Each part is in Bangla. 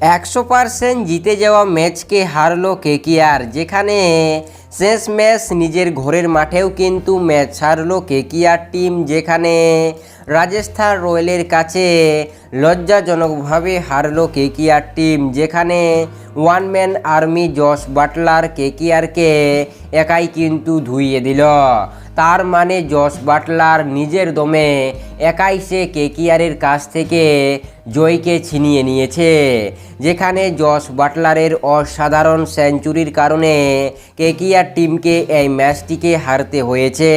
একশো পারসেন্ট জিতে যাওয়া ম্যাচকে হারলো কেকিআর, যেখানে শেষ ম্যাচ নিজের ঘরের মাঠেও কিন্তু ম্যাচ হারলো কেকিআর টিম, যেখানে রাজস্থান রয়্যালের কাছে লজ্জাজনকভাবে হারলো কেকিআর টিম, যেখানে one man army Jos Buttler কেকিআরকে একাই কিন্তু ধুইয়ে দিল। তার মানে জস বাটলার নিজের দমে একাই সে কেকিআরের কাছ থেকে জয়কে ছিনিয়ে নিয়েছে, যেখানে জস বাটলারের অসাধারণ সেঞ্চুরির কারণে কেকিয়ার টিমকে এই ম্যাচটিকে হারতে হয়েছে,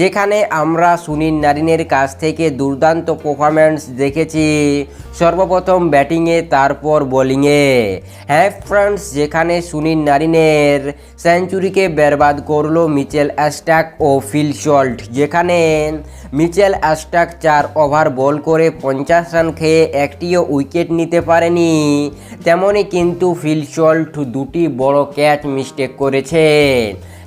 যেখানে আমরা সুনীল নারিনের কাছ থেকে দুর্দান্ত পারফরম্যান্স দেখেছি। সর্বপ্রথম ব্যাটিংয়ে, তারপর বোলিংয়ে হ্যাঁ ফ্রেন্ডস যেখানে সুনীল নারিনের সেঞ্চুরিকে বরবাদ করল মিচেল অ্যাস্টাক ও ফিল শল্ট, যেখানে মিচেল অ্যাস্টাক চার ওভার বল করে পঞ্চাশ রান খেয়ে একটিও উইকেট নিতে পারেনি। তেমনই কিন্তু ফিলচল্ট দুটি বড় ক্যাচ মিস্টেক করেছেন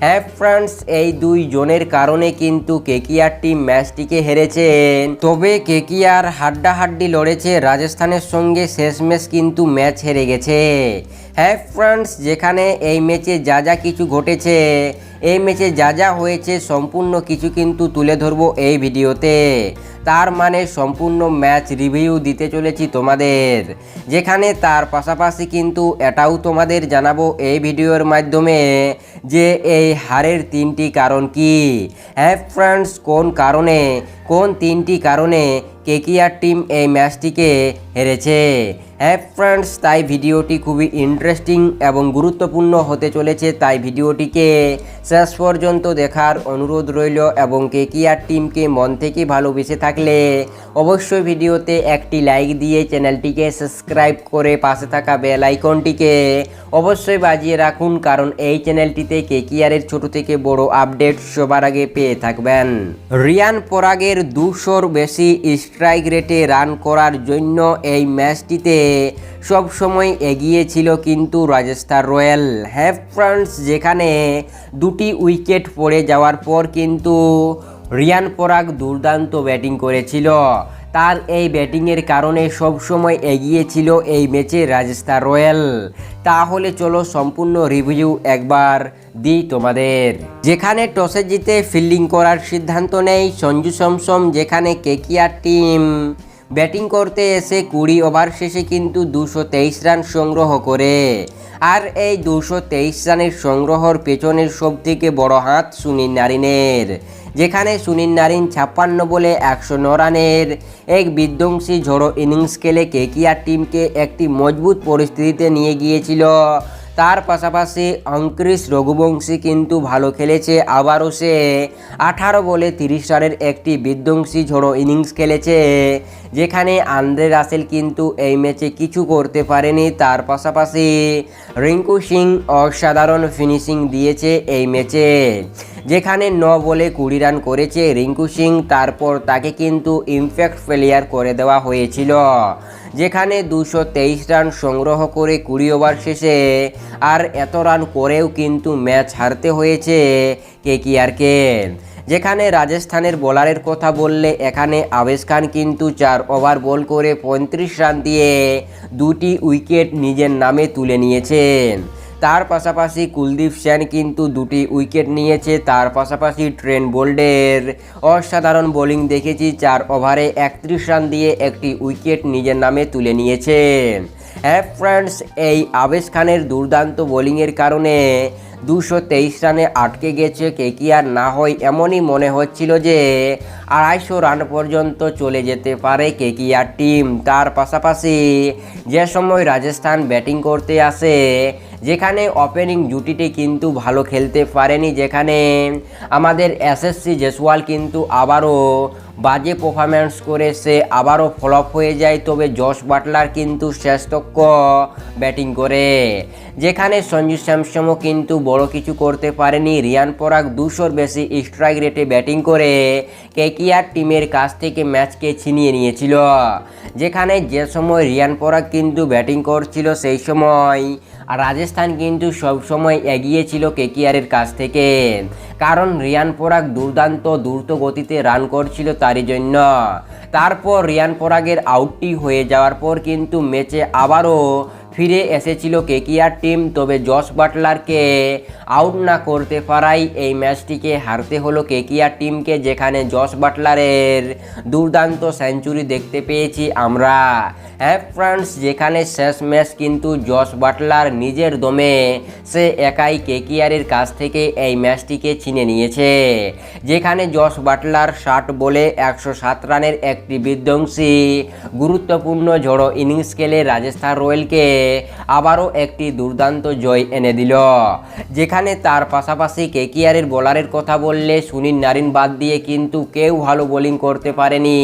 হ্যাঁ ফ্রান্স, এই দুই জনের কারণে কিন্তু কেকিআর টিম ম্যাচটিকে হেরেছেন তবে কেকিআর হাড্ডাহাড্ডি লড়েছে, রাজস্থানের সঙ্গে শেষ ম্যাচ কিন্তু ম্যাচ হেরে গেছে। হ্যাঁ ফ্রেন্ডস, যেখানে এই ম্যাচে যা যা কিছু ঘটেছে, এই ম্যাচে যা যা হয়েছে, সম্পূর্ণ কিছু কিন্তু তুলে ধরবো এই ভিডিওতে। তার মানে সম্পূর্ণ ম্যাচ রিভিউ দিতে চলেছি তোমাদের। যেখানে তার পাশাপাশি কিন্তু এটাও তোমাদের জানাব এই ভিডিওর মাধ্যমে যে এই হারের তিনটি কারণ কি। হ্যাঁ ফ্রেন্ডস, কোন কারণে, কোন তিনটি কারণে কেকিআর টিম এই ম্যাচটিকে হেরেছে। হ্যাঁ ফ্রেন্ডস তাই ভিডিওটি খুবই ইন্টারেস্টিং এবং গুরুত্বপূর্ণ হতে চলেছে, তাই ভিডিওটিকে শেষ পর্যন্ত দেখার অনুরোধ রইল এবং কেকিআর টিমকে মন থেকে ভালোবেসে থাকলে অবশ্যই ভিডিওতে একটি লাইক দিয়ে চ্যানেলটিকে সাবস্ক্রাইব করে পাশে থাকা বেল আইকনটিকে অবশ্যই বাজিয়ে রাখুন, কারণ এই চ্যানেলটিতে কেকিআরের ছোট থেকে বড় আপডেট সবার আগে পেয়ে থাকবেন। রিয়ান পরাগের দুশোর বেশি স্ট্রাইক রেটে রান করার জন্য এই ম্যাচটিতে সব সময় এগিয়ে ছিল কিন্তু রাজস্থান রয়্যাল। হ্যাভ ফ্রান্স যেখানে দুটি উইকেট পড়ে যাওয়ার পর কিন্তু রিয়ান পরাগ দুর্দান্ত ব্যাটিং করেছিল। তার এই ব্যাটিংয়ের কারণে সবসময় এগিয়েছিল এই ম্যাচে রাজস্থান রয়্যাল। তাহলে চলো সম্পূর্ণ রিভিউ একবার দিই তোমাদের। যেখানে টসে জিতে ফিল্ডিং করার সিদ্ধান্ত নেয় সঞ্জু সমসম যেখানে কেকিয়ার টিম ব্যাটিং করতে এসে কুড়ি ওভার শেষে কিন্তু দুশো রান সংগ্রহ করে। আর এই দুশো রানের সংগ্রহর পেছনের সব থেকে বড় হাত সুনীল নারিনের, যেখানে সুনীল নারিন ছাপ্পান্ন বলে একশো ন রানের। এক বিধ্বংসী ঝড়ো ইনিংস খেলে কেকিআর টিমকে একটি মজবুত পরিস্থিতিতে নিয়ে গিয়েছিল। তার পাশাপাশি অঙ্কৃশ রঘুবংশী কিন্তু ভালো খেলেছে, আবারও সে আঠারো বলে তিরিশ রানের একটি বিধ্বংসী ঝোড়ো ইনিংস খেলেছে, যেখানে আন্দ্রে রাসেল কিন্তু এই ম্যাচে কিছু করতে পারেনি। তার পাশাপাশি রিঙ্কু সিং অসাধারণ ফিনিশিং দিয়েছে এই ম্যাচে, যেখানে ন বলে কুড়ি রান করেছে রিঙ্কু সিং। তারপর তাকে কিন্তু ইমপ্যাক্ট ফেলিয়ার করে দেওয়া হয়েছিল। যেখানে দুশো রান সংগ্রহ করে কুড়ি ওভার শেষে আর এত রান করেও কিন্তু ম্যাচ হারতে হয়েছে কে কি আর কে যেখানে রাজস্থানের বোলারের কথা বললে এখানে আবেশ খান কিন্তু চার ওভার বল করে পঁয়ত্রিশ রান দিয়ে দুটি উইকেট নিজের নামে তুলে নিয়েছেন। তার পাশাপাশি কুলদীপ সেন কিন্তু দুটি উইকেট নিয়েছে, তার পাশাপাশি ট্রেন বোল্ডের অসাধারণ বোলিং দেখেছি, চার ওভারে একত্রিশ রান দিয়ে একটি উইকেট নিজের নামে তুলে নিয়েছে। হ্যাঁ ফ্রেন্ডস, এই আবেশ খানের দুর্দান্ত বোলিংয়ের কারণে দুশো তেইশ রানে আটকে গেছে কেকিআর। না হয় এমনই মনে হচ্ছিল যে আড়াইশো রান পর্যন্ত চলে যেতে পারে কেকিআর টিম। তার পাশাপাশি যে সময় রাজস্থান ব্যাটিং করতে আসে, যেখানে ওপেনিং জুটিটি কিন্তু ভালো খেলতে পারেনি, যেখানে আমাদের এসএসসি জেসওয়াল কিন্তু আবারও বাজে পারফরম্যান্স করে, সে আবারও ফ্লপ হয়ে যায়। তবে জশ বাটলার কিন্তু শ্রেষ্ঠক্য ব্যাটিং করে, যেখানে সঞ্জু স্যামসনও কিন্তু বড় কিছু করতে পারেনি। রিয়ান পরাগ দুশোর বেশি স্ট্রাইক রেটে ব্যাটিং করে কেকিআর টিমের কাছ থেকে ম্যাচকে ছিনিয়ে নিয়েছিল। যেখানে যে সময় রিয়ান পরাগ কিন্তু ব্যাটিং করছিল সেই সময়। আর রাজস্থান কিন্তু সবসময় এগিয়ে ছিল কেকিআরের কাছ থেকে। কারণ রিয়ান পরাগ দুর্দান্ত দ্রুত গতিতে রান করছিল তারই জন্য। তারপর রিয়ান পরাগের আউটটি হয়ে যাওয়ার পর কিন্তু ম্যাচে আবারও ফিরে এসেছিল কেকিয়ার টিম, তবে জস বাটলারকে আউট না করতে পারাই এই ম্যাচটিকে হারতে হলো কেকিয়ার টিমকে, যেখানে জস বাটলারের দুর্দান্ত সেঞ্চুরি দেখতে পেয়েছি আমরা। হ্যাঁ ফ্রেন্ডস যেখানে শেষ ম্যাচ কিন্তু জস বাটলার নিজের দমে। সে একাই কেকিআরের কাছ থেকে এই ম্যাচটিকে ছিনে নিয়েছে। যেখানে জস বাটলার ষাট বলে একশো সাত রানের একটি বিধ্বংসী, গুরুত্বপূর্ণ ঝড়ো ইনিংস খেলে রাজস্থান রয়্যালকে আবারও একটি দুর্দান্ত জয় এনে দিল। যেখানে তার পাশাপাশি কেকিআরের বোলারের কথা বললে সুনীল নারিন বাদ দিয়ে কিন্তু কেউ ভালো বোলিং করতে পারেনি।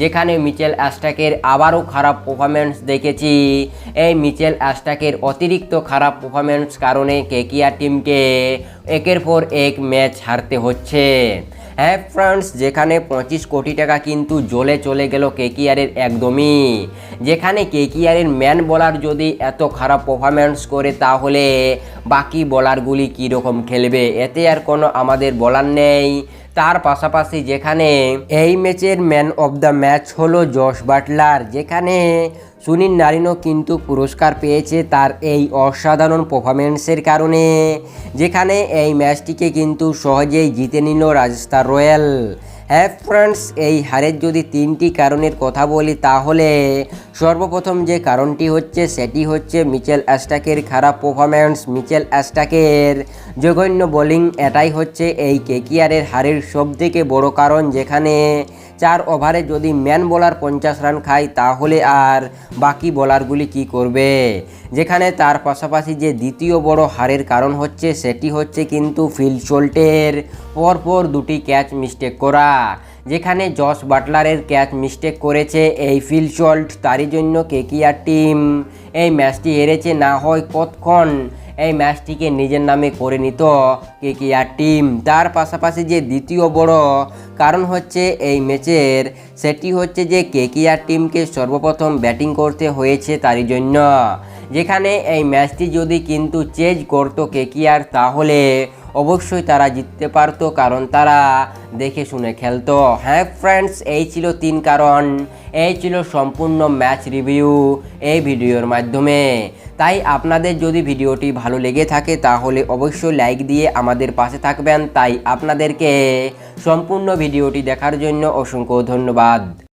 যেখানে মিচেল অ্যাস্টাকের আবারও খারাপ পারফরমেন্স দেখেছি। এই মিচেল অ্যাস্টাকের অতিরিক্ত খারাপ পারফরমেন্স কারণে কেকিআর টিমকে একের পর এক ম্যাচ হারতে হচ্ছে। হ্যাঁ ফ্রান্স, যেখানে পঁচিশ কোটি টাকা কিন্তু জলে চলে গেল কেকিআরের একদমই। যেখানে কেকিআরের ম্যান বলার যদি এত খারাপ পারফরমেন্স করে, তাহলে বাকি বলারগুলি কীরকম খেলবে? এতে আর কোনো আমাদের বলার নেই। তার পাশাপাশি যেখানে এই ম্যাচের ম্যান অব দ্য ম্যাচ হলো জশ বাটলার, যেখানে সুনীল নারিনও কিন্তু পুরস্কার পেয়েছে তার এই অসাধারণ পারফরমেন্সের কারণে, যেখানে এই ম্যাচটিকে কিন্তু সহজেই জিতে নিল রাজস্থান রয়্যাল। হ্যাঁ ফ্রেন্ডস, এই হারের যদি তিনটি কারণের কথা বলি, তাহলে সর্বপ্রথম যে কারণটি হচ্ছে, সেটি হচ্ছে মিচেল অ্যাস্টাকের খারাপ পারফরম্যান্স মিচেল অ্যাস্টাকের জঘন্য বোলিং এটাই হচ্ছে এই কেকিয়ারের হারের সবথেকে বড় কারণ, যেখানে চার ওভারে যদি ম্যান বোলার পঞ্চাশ রান খায়, তাহলে আর বাকি বোলারগুলি কি করবে? যেখানে তার পাশাপাশি যে দ্বিতীয় বড় হারের কারণ হচ্ছে, সেটি হচ্ছে কিন্তু ফিল্ড শোল্টের পরপর দুটি ক্যাচ মিস্টেক করা। যেখানে জস বাটলারের ক্যাচ মিস্টেক করেছে এই ফিল্ড শল্ট, তারই জন্য কেকিআর টিম এই ম্যাচটি হেরেছে, না হয় কতক্ষণ এই ম্যাচটিকে নিজের নামে করে নিত কে কে আর টিম। তার পাশাপাশি যে দ্বিতীয় বড় কারণ হচ্ছে এই ম্যাচের, সেটি হচ্ছে যে কে কে আর টিমকে সর্বপ্রথম ব্যাটিং করতে হয়েছে তারই জন্য। যেখানে এই ম্যাচটি যদি কিন্তু চেঞ্জ করতো কে কে আর তাহলে অবশ্যই তারা জিততে পারতো, কারণ তারা দেখে শুনে খেলতো। হ্যাঁ ফ্রেন্ডস এই ছিল তিন কারণ। এই ছিল সম্পূর্ণ ম্যাচ রিভিউ এই ভিডিওর মাধ্যমে। তাই আপনাদের যদি ভিডিওটি ভালো লেগে থাকে, তাহলে অবশ্যই লাইক দিয়ে আমাদের পাশে থাকবেন। তাই আপনাদেরকে সম্পূর্ণ ভিডিওটি দেখার জন্য অসংখ্য ধন্যবাদ।